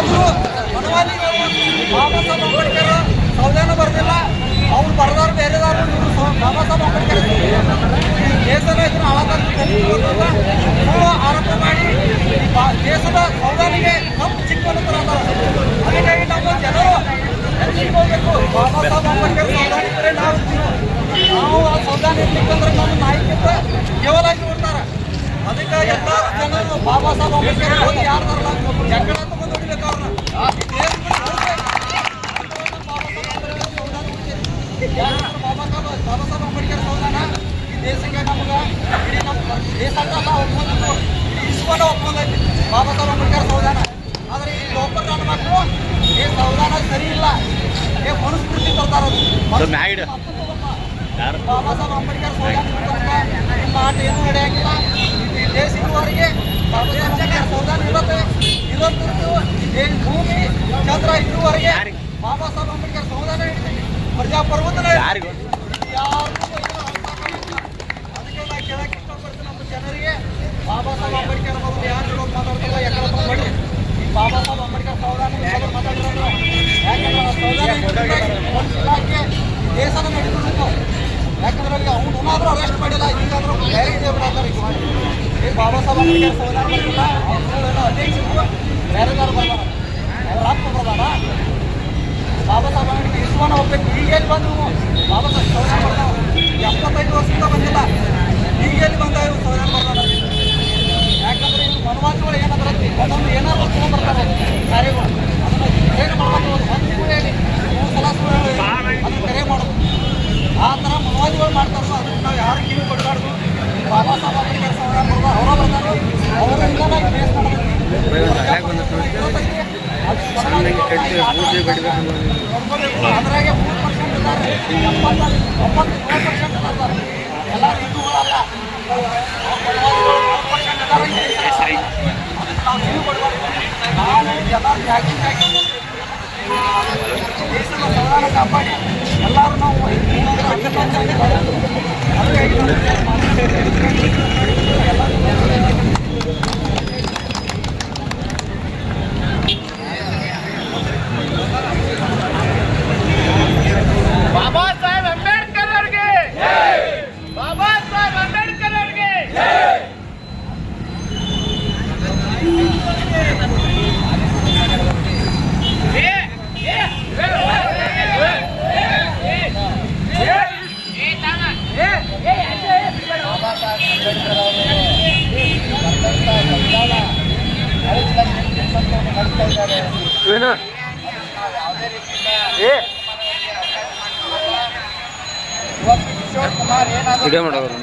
ಆದರೂ ಮನವಾದಿಗಳು ಬಾಬಾ ಸಾಹೇಬ್ ಅಂಬೇಡ್ಕರ್ ಸಂವಿಧಾನ ಬರೆದಿಲ್ಲ. ಅವ್ರು ಬರದಾರು ಬೇರೆದಾರು ಇವರು ಬಾಬಾ ಸಾಹೇಬ್ ಅಂಬೇಡ್ಕರ್ ದೇಶದ ಇದನ್ನ ಹಾಳಾದ ಆರೋಪ ಮಾಡಿ ದೇಶದ ಸಂವಿಧಾನಿಗೆ ತಪ್ಪು ಚಿಕ್ಕವನಂತರ ಅದಕ್ಕಾಗಿ ನಮ್ಮ ಜನರು ಹೋಗಬೇಕು. ಬಾಬಾ ಸಾಹೇಬ್ ಅಂಬೇಡ್ಕರ್ ಸಂವಿಧಾನ ನಾವು. ನಾವು ಆ ಸಂವಿಧಾನ ಇರ್ಲಿಕ್ಕಂದ್ರೆ ನಮ್ಮ ನಾಯಕಿಂತ ಕೇವಲಾಗಿ ನೋಡ್ತಾರೆ ಅದಕ್ಕೆ ಎಲ್ಲ ಜನರು ಬಾಬಾ ಸಾಹೇಬ್ ಅಂಬೇಡ್ಕರ್ ಹೋಗಿ ಯಾರ್ದಾರ ಬರಲ್ಲ ಈ ದೇಶದ ಯಾಕಂದ್ರೆ ಬಾಬಾ ಸಾಹೇಬ್ ಅಂಬೇಡ್ಕರ್ ಸಂವಿಧಾನ ಈ ದೇಶಕ್ಕೆ ನಮ್ಗೆ ನಮ್ಮ ದೇಶ ಅಲ್ಲ ಒಪ್ಕೊಂಡಿದ್ದು ಇಡೀ ವಿಶ್ವನ ಒಪ್ಕೊಂಡೈತಿ ಬಾಬಾ ಸಾಹೇಬ್ ಅಂಬೇಡ್ಕರ್ ಸಂವಿಧಾನ ಆದರೆ ಈ ಲೋಕಲ್ ನನ್ನ ಈ ಸಂವಿಧಾನ ಸರಿ ಇಲ್ಲ ಏ ಮನುಸ್ಮೃತಿ ತರ್ತಾರ ಬಾಬಾ ಸಾಹೇಬ್ ಅಂಬೇಡ್ಕರ್ ಸಂವಿಧಾನ ನಿಮ್ಮ ಏನೂ ನಡೆಯಂಗಿಲ್ಲ. ಈ ದೇಶ ಭೂಮಿ ಚಂದ್ರ ಇರುವವರೆಗೆ ಬಾಬಾ ಸಾಹೇಬ್ ಅಂಬೇಡ್ಕರ್ ಸಂವಿಧಾನ ಪ್ರಜಾಪ್ರಭುತ್ವ ಯಾರಿಗೂ ಅದಕ್ಕೆ ನಾ ಕೇಳಕ್ಕೆ ಇಷ್ಟಪಡ್ತೀನಿ ನಮ್ಮ ಜನರಿಗೆ ಬಾಬಾ ಸಾಹೇಬ್ ಅಂಬೇಡ್ಕರ್ ಮೊದಲು ಯಾರು ಇರೋದು ಮಾತಾಡ್ತಿಲ್ಲ ಯಾಕಂದ್ರೆ ತಗೊಂಡು ಈ ಬಾಬಾ ಸಾಹೇಬ್ ಅಂಬೇಡ್ಕರ್ ಸಂವಿಧಾನ ಮೊದಲು ಮಾತಾಡಿರೋದು ಯಾಕಂದ್ರೆ ಆ ಸಂವಿಧಾನ ಇಟ್ಟಿದ್ದಕ್ಕೆ ಒಂದು ಇಲಾಖೆ ಈ ದೇಶನ ನಡೀತಿತ್ತು ಯಾಕಂದ್ರೆ ಅಲ್ಲಿ ಅವ್ನು ಏನಾದ್ರೂ ಅರೆಸ್ಟ್ ಮಾಡಿಲ್ಲ ಈಗಾದ್ರೂ ಇದೆ ಬಿಡತ್ತಾರೆ ಈಗ. ಮಾಡಿ ಈ ಬಾಬಾ ಸಾಹೇಬ್ ಅಂಬೇಡ್ಕರ್ ಸಂವಿಧಾನ ಬರ್ತಿಲ್ಲ ಅವ್ರು ಅಧ್ಯಕ್ಷರು ಬೇರೆದಾರು ಬರ್ತಾರ ಅವ್ರ ಅಪ್ಪ ಬರ್ದಾರ ಬಾಬಾ ಸಾಹೇಬ್ ಅಂಬೇಡ್ಕರ್ ಇಸ್ವಾನ ಹೋಗ್ಬೇಕು. ಈಗೇನು ಬಂದು ಬಾಬಾ ಸಾಹೇಬ್ ಸಂವಿಧಾನ ಬರ್ತಾವ ಎಪ್ಪತ್ತೈದು ವರ್ಷದಿಂದ ಬಂದಿಲ್ಲ ಈಗ ಎಲ್ಲಿ ಬಂದ ಇವ್ರು ಸಂವಿಧಾನ ಬರ್ತಾರ ಯಾಕಂದ್ರೆ ಇವ್ರು ಮನವಾದಿಗಳು ಏನಾದ್ರೆ ಒಂದೊಂದು ಏನಾದ್ರು ತೊಗೊಂಡ್ಬರ್ತಾರೆ ಕಾರ್ಯಗಳು ಅದನ್ನ ಏನು ಮಾಡ್ಬೇಕು ಒಂದು ಸುಳ್ಳು ಹೇಳಿ ಮೂರು ಸಲ ಸುಳ್ಳು ಹೇಳಿ ಅದನ್ನ ಕರೆ ಮಾಡೋದು ಆ ಥರ ಮನವಾದಿಗಳು ಮಾಡ್ತಾರೋ ಅದನ್ನ ನಾವು ಯಾರು ಕಿವಿ ಕೊಡಬಾರ್ದು ಬಾಬಾ ಸಾಹೇಬ್ ಅಂಬೇಡ್ಕರ್ ಸಂವಿಧಾನ ಬರ್ದ ಅವರ ಬರ್ತಾರೋ ಅವರಿಂದ ನಾವು ಕೇಸ್ ಅದ್ರಾಗೆ ಮೂರು ಪರ್ಸೆಂಟ್ ಇದ್ದಾರೆ. ಎಪ್ಪತ್ತ ಒಂಬತ್ತು ಏಳು ಪರ್ಸೆಂಟ್ ಇದ್ದಾರೆ. ಎಲ್ಲ ಹಿಂದೂಗಳಲ್ಲ ಮೂರು ಪರ್ಸೆಂಟ್ ಇದ್ದಾರೆ ನಾವು ಕಿವಿ ಕೊಡಬಾರ್ದು ನಾವು ಎಲ್ಲ ಜಾಗೃತಿ ಆಗಿ ದೇಶದ ಸಂವಿಧಾನ ಕಾಪಾಡಿ ಎಲ್ಲರೂ ನಾವು ಇನ್ನೊಂದು ಅಂಗಸಂಸ್ಥೆ ಹಾಗಾಗಿ ಬಾಬಾ ಸಾಹೇಬ್ ಅಂಬೇಡ್ಕರ್ ಅವ್ರಿಗೆ ಬಾಬಾ ಸಾಹೇಬ್ ಅಂಬೇಡ್ಕರ್ ಅವ್ರಿಗೆ ಏ, ಏ, ಏ, ಏ, ಏ, ಏ, ತಾನ, ಏ, ಏ, ಅಜ್ಜ, ಏ, ಬಿಡ್ಬೇಡ. ಬಾಬಾ ಸಾಹೇಬ್ ಅಂಬೇಡ್ಕರ್ ಅವರು ಬರೆದಂಥ ಸಂವಿಧಾನ ಅಳಿಸ್ಲಕ್ಕೆ ನಡೆಸ್ತಾ ನಾವು ಇವತ್ತು ಕಿಶೋರ್ ಕುಮಾರ್ ಏನಾದರೂ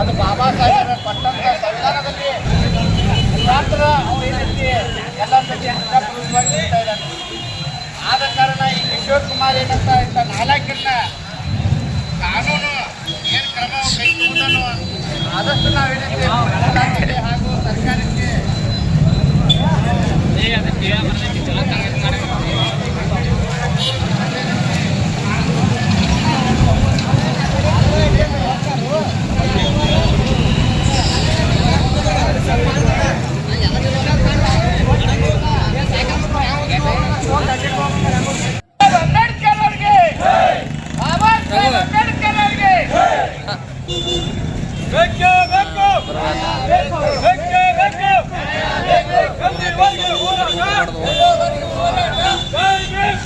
ಅದು ಬಾಬಾ ಸಾಹೇಬ್ ಪಟ್ಟಂತ ಸಂವಿಧಾನದಲ್ಲಿ ಮಾತ್ರ ಅವ್ರು ಏನೈತಿ ಎಲ್ಲ ಬಗ್ಗೆ ಪ್ರಜಾಪ್ರಭುತ್ವವಾಗಿ ಮಾಡಿ ಇದ್ದಾನೆ ಆದ ಕಾರಣ ಈ ಕಿಶೋರ್ ಕುಮಾರ್ ಏನಂತ ಇಂಥ ನಾಲ್ಕನ್ನ ಕಾನೂನು ಏನು ಕ್ರಮ ಕೈಗೊಳ್ಳೋದನ್ನು ಆದಷ್ಟು ನಾವು ಏನೈತಿ ಇಲಾಖೆಗೆ ಹಾಗೂ ಸರ್ಕಾರಕ್ಕೆ ಸಾಹೇಬ್ ಅಂಬೇಡ್ಕರ್ ಅವ್ರಿಗೆ ಬಾಬಾ ಸಾಹೇಬ್ ಅಂಬೇಡ್ಕರ್ ಅವ್ರಿಗೆ ಬೇಕೇ ಬೇಕು ಬೇಕೇ ಬೇಕು ಖಂಡಿತವಾಗಿಯೂ ಹೋರಾಟ. ಜೈ ಭೀಮ್.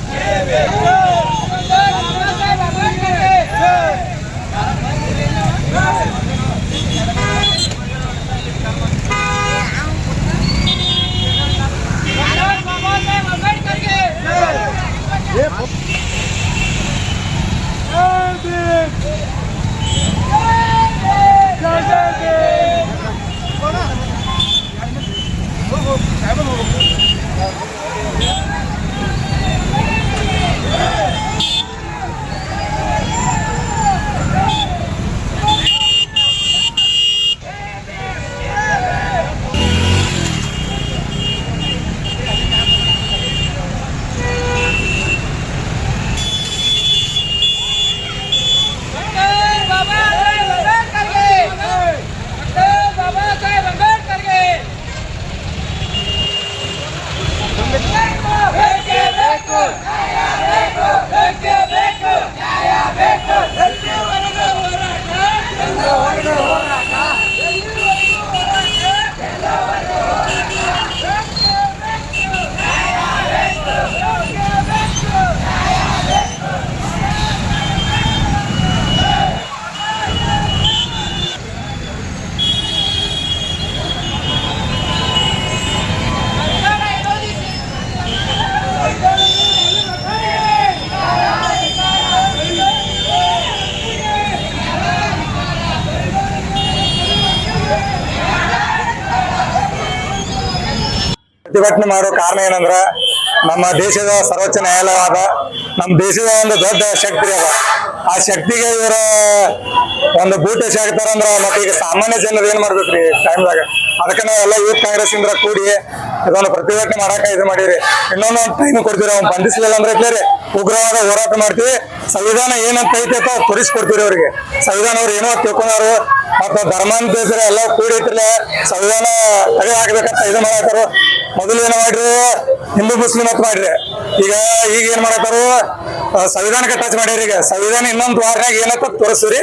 ಬಾಬಾ ಸಾಹೇಬ್ ಅಂಬೇಡ್ಕರ್ಗೆ ಬಾಬಾ ಸಾಹೇಬ್ ಅಂಬೇಡ್ಕರ್ಗೆ ಬಾಬಾ ಪ್ರತಿಭಟನೆ ಮಾಡೋ ಕಾರಣ ಏನಂದ್ರ ನಮ್ಮ ದೇಶದ ಸರ್ವೋಚ್ಚ ನ್ಯಾಯಾಲಯವಾದ, ನಮ್ಮ ದೇಶದ ಒಂದು ದೊಡ್ಡ ಶಕ್ತಿ ಅದ. ಆ ಶಕ್ತಿಗೆ ಇವರ ಒಂದು ಬೂಟ ಶಾಕ್ತಾರಂದ್ರ ಮತ್ತೆ ಈಗ ಸಾಮಾನ್ಯ ಜನರು ಏನ್ ಮಾಡ್ಬೇಕ್ರಿ ಟೈಮ್ದಾಗ ಅದಕ್ಕೆ ಎಲ್ಲ ಯೂತ್ ಕಾಂಗ್ರೆಸ್ ಇಂದ್ರ ಕೂಡಿ ಇದೊಂದು ಪ್ರತಿಭಟನೆ ಮಾಡಾಕ ಇದು ಮಾಡಿರಿ. ಇನ್ನೊಂದು ಟೈಮ್ ಕೊಡ್ತೀವಿ ಅವ್ನು ಬಂಧಿಸಲಿಲ್ಲ ಅಂದ್ರೆ ಇಟ್ಲೇರಿ ಉಗ್ರವಾದ ಹೋರಾಟ ಮಾಡ್ತೀವಿ. ಸಂವಿಧಾನ ಏನಂತ ಐತೆ ಅಂತ ತೋರಿಸ್ಕೊಡ್ತೀವಿ ಅವ್ರಿಗೆ. ಸಂವಿಧಾನ ಅವ್ರು ಏನೋ ತಿಳ್ಕೊಂಡಾರು ಮತ್ತೆ ಧರ್ಮ ಅಂತ ಎಲ್ಲ ಕೂಡಿ ಸಂವಿಧಾನ ತಡೆ ಹಾಕ್ಬೇಕಂತ ಇದು ಮಾಡತ್ತಾರು ಮೊದಲು ಏನು ಮಾಡ್ರಿ, ಹಿಂದೂ ಮುಸ್ಲಿಂ ಅಂತ ಮಾಡ್ರಿ. ಈಗ ಈಗ ಏನ್ ಮಾಡತ್ತಾರು ಸಂವಿಧಾನಕ್ಕೆ ಟಚ್ ಮಾಡ್ಯಾರ ಈಗ. ಸಂವಿಧಾನ ಇನ್ನೊಂದು ವಾರನಾಗ ಏನಂತ ತೋರಿಸ್ರಿ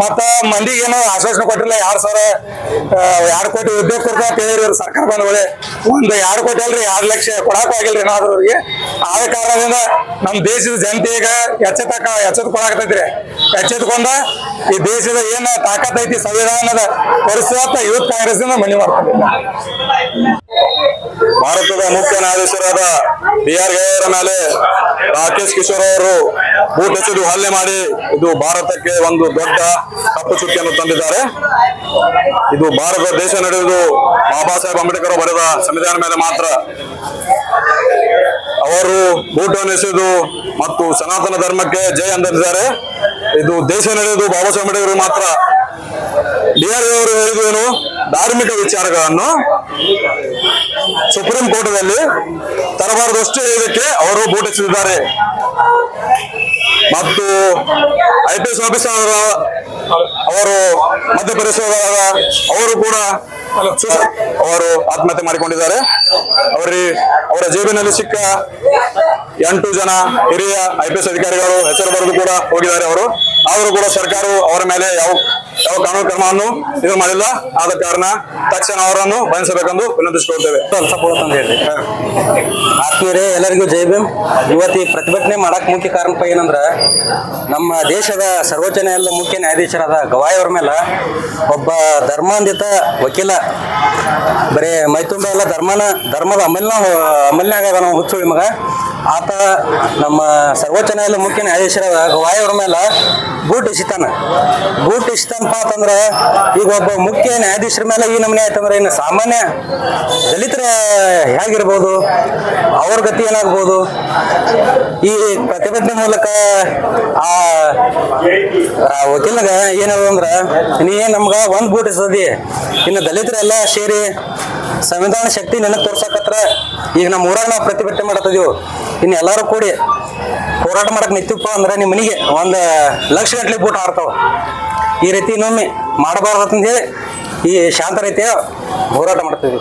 ಮತ್ತ ಮಂದಿಗೆ ಏನೋ ಆಶ್ವಾಸನೆ ಕೊಟ್ಟಿಲ್ಲ ಎರಡ್ ಸಾವಿರ ಎರಡು ಕೋಟಿ ಉದ್ಯೋಗ ಕೊಡ್ತಾ ಇವ್ರು ಸರ್ಕಾರ ಬಂದವಳೆ ಒಂದು ಎರಡು ಕೋಟಿ ಅಲ್ರಿ ಎರಡು ಲಕ್ಷ ಕೊಡಾಕ ಆಗಿಲ್ರಿ ಏನಾದ್ರು ಅವ್ರಿಗೆ ಆದ ಕಾರಣದಿಂದ ನಮ್ಮ ದೇಶದ ಜನತೆ ಈಗ ಎಚ್ಚೆತ್ತು ಕೊಡಾಕತ್ತೈತ್ರಿ ಎಚ್ಚೆತ್ಕೊಂಡ ಈ ದೇಶದ ಏನ ತಾಕತ್ ಐತಿ, ಸಂವಿಧಾನದ ಪರಿಸ್ಥಿತಿ ಯೂತ್ ಕಾಂಗ್ರೆಸ್ ಮನವಿ ಮಾಡ್ತಾರೆ. ಭಾರತದ ಮುಖ್ಯ ನ್ಯಾಯಾಧೀಶರಾದ ಬಿ ಆರ್ ಗಯವರ ಮೇಲೆ ರಾಕೇಶ್ ಕಿಶೋರ್ ಅವರು ಬೂಟ್ ಹಲ್ಲೆ ಮಾಡಿ ಇದು ಭಾರತಕ್ಕೆ ಒಂದು ದೊಡ್ಡ ಕಪ್ಪು ಚುಕ್ಕಿಯನ್ನು ತಂದಿದ್ದಾರೆ. ಇದು ಭಾರತ ದೇಶ ನಡೆಯುವುದು ಬಾಬಾ ಸಾಹೇಬ್ ಅಂಬೇಡ್ಕರ್ ಬರೆದ ಸಂವಿಧಾನ ಮೇಲೆ ಮಾತ್ರ ಅವರು ಎಸೆದು ಮತ್ತು ಸನಾತನ ಧರ್ಮಕ್ಕೆ ಜಯ ಅಂದಿದ್ದಾರೆ. ಇದು ದೇಶ ನಡೆಯುವುದು ಬಾಬಾ ಸಾಹೇಬ್ ಅಂಬೇಡ್ಕರ್ ಮಾತ್ರ. ಡಿ ಆರ್ ಅವರು ಹೇಳಿದೇನು ಧಾರ್ಮಿಕ ವಿಚಾರಗಳನ್ನು ಸುಪ್ರೀಂ ಕೋರ್ಟ್ನಲ್ಲಿ ತರಬಾರದಷ್ಟು ಇದಕ್ಕೆ ಅವರು ಬೂಟಿಸಿದ್ದಾರೆ ಮತ್ತು ಐ ಪಿ ಎಸ್ ಆಫೀಸರ್ ಅವರು ಮಧ್ಯಪ್ರದೇಶದ ಅವರು ಕೂಡ ಅವರು ಆತ್ಮಹತ್ಯೆ ಮಾಡಿಕೊಂಡಿದ್ದಾರೆ. ಅವರಿ, ಅವರ ಜೇಬಿನಲ್ಲಿ ಸಿಕ್ಕ ಎಂಟು ಜನ ಹಿರಿಯ ಐ ಪಿ ಎಸ್ ಅಧಿಕಾರಿಗಳು ಹೆಸರು ಬರೆದು ಕೂಡ ಹೋಗಿದ್ದಾರೆ ಅವರು. ಆದರೂ ಕೂಡ ಸರ್ಕಾರವು ಅವರ ಮೇಲೆ ಯಾವ ಯಾವ ಕಾನೂನು ಕ್ರಮವನ್ನು ಇದು ಮಾಡಿಲ್ಲ ಆದ ಕಾರಣ ತಕ್ಷಣ ಅವರನ್ನು ಬಂಧಿಸಬೇಕೆಂದು ವಿನಂತಿಸಿಕೊಳ್ತೇವೆ ಸಪೋರ್ಟ್ ಅಂತ ಹೇಳಿ ಆತ್ಮೀಯರೇ ಎಲ್ಲರಿಗೂ ಜೈ ಭೀಮ್. ಇವತ್ತು ಈ ಪ್ರತಿಭಟನೆ ಮಾಡಕ್ ಮುಖ್ಯ ಕಾರಣಪ್ಪ ಏನಂದ್ರ ನಮ್ಮ ದೇಶದ ಸರ್ವೋಚ್ಚ ನ್ಯಾಯಾಲಯದ ಮುಖ್ಯ ನ್ಯಾಯಾಧೀಶರಾದ ಗವಾಯಿ ಅವ್ರ ಮೇಲೆ ಒಬ್ಬ ಧರ್ಮಾಂಧಿತ ವಕೀಲ ಬರೀ ಮೈತುಂಬ ಎಲ್ಲ ಧರ್ಮನ ಧರ್ಮದ ಅಮಲ್ನ ಅಮಲ್ನಾಗ ನಾವು ಹುಚ್ಚು ಮಗ. ಆತ ನಮ್ಮ ಸರ್ವೋಚ್ಚ ನ್ಯಾಯಾಲಯ ಮುಖ್ಯ ನ್ಯಾಯಾಧೀಶರ ಗವಾಯಿ ಅವ್ರ ಮೇಲೆ ಬೂಟ್ ಇಸ್ತಾನ ಬೂಟ್ ಇಸ್ತಾನಪ್ಪ ಅಂತಂದ್ರೆ ಈಗ ಒಬ್ಬ ಮುಖ್ಯ ನ್ಯಾಯಾಧೀಶರ ಮೇಲೆ ಈ ನಮೂನೆ ಆಯ್ತಂದ್ರೆ ಇನ್ನು ಸಾಮಾನ್ಯ ದಲಿತರ ಹೇಗಿರ್ಬೋದು, ಅವ್ರ ಗತಿ ಏನಾಗ್ಬೋದು, ಈ ಪ್ರತಿಭಟನೆ ಮೂಲಕ ಆ ವಕೀಲಾಗ ವಕೀಲಗ ಅಂದ್ರೆ, ನೀ ನಮ್ಗೆ ಒಂದ್ ಬೂಟ್ ಎಸದಿ ಇನ್ನು ದಲಿತರೆಲ್ಲ ಸೇರಿ ಸಂವಿಧಾನ ಶಕ್ತಿ ನಿನ್ನ ತೋರ್ಸಕತ್ರ ಈಗ ನಮ್ಮ ಊರಾಗ ನಾವು ಪ್ರತಿಭಟನೆ ಮಾಡತ್ತಿದೀವಿ. ಇನ್ನು ಎಲ್ಲಾರು ಕೂಡಿ ಹೋರಾಟ ಮಾಡಕ್ ನಿಂತಿಪ್ಪ ಅಂದ್ರೆ ನಿಮ್ಮ ಮನೆಗೆ ಒಂದು ಲಕ್ಷ ಗಂಟ್ಲೆ ಬೂಟ್ ಆಡ್ತಾವ ಈ ರೀತಿ ಇನ್ನೊಮ್ಮೆ ಮಾಡಬಾರ್ದು ಅಂತಂದೇಳಿ ಈ ಶಾಂತ ರೀತಿಯ ಹೋರಾಟ ಮಾಡ್ತಿದ್ವಿ.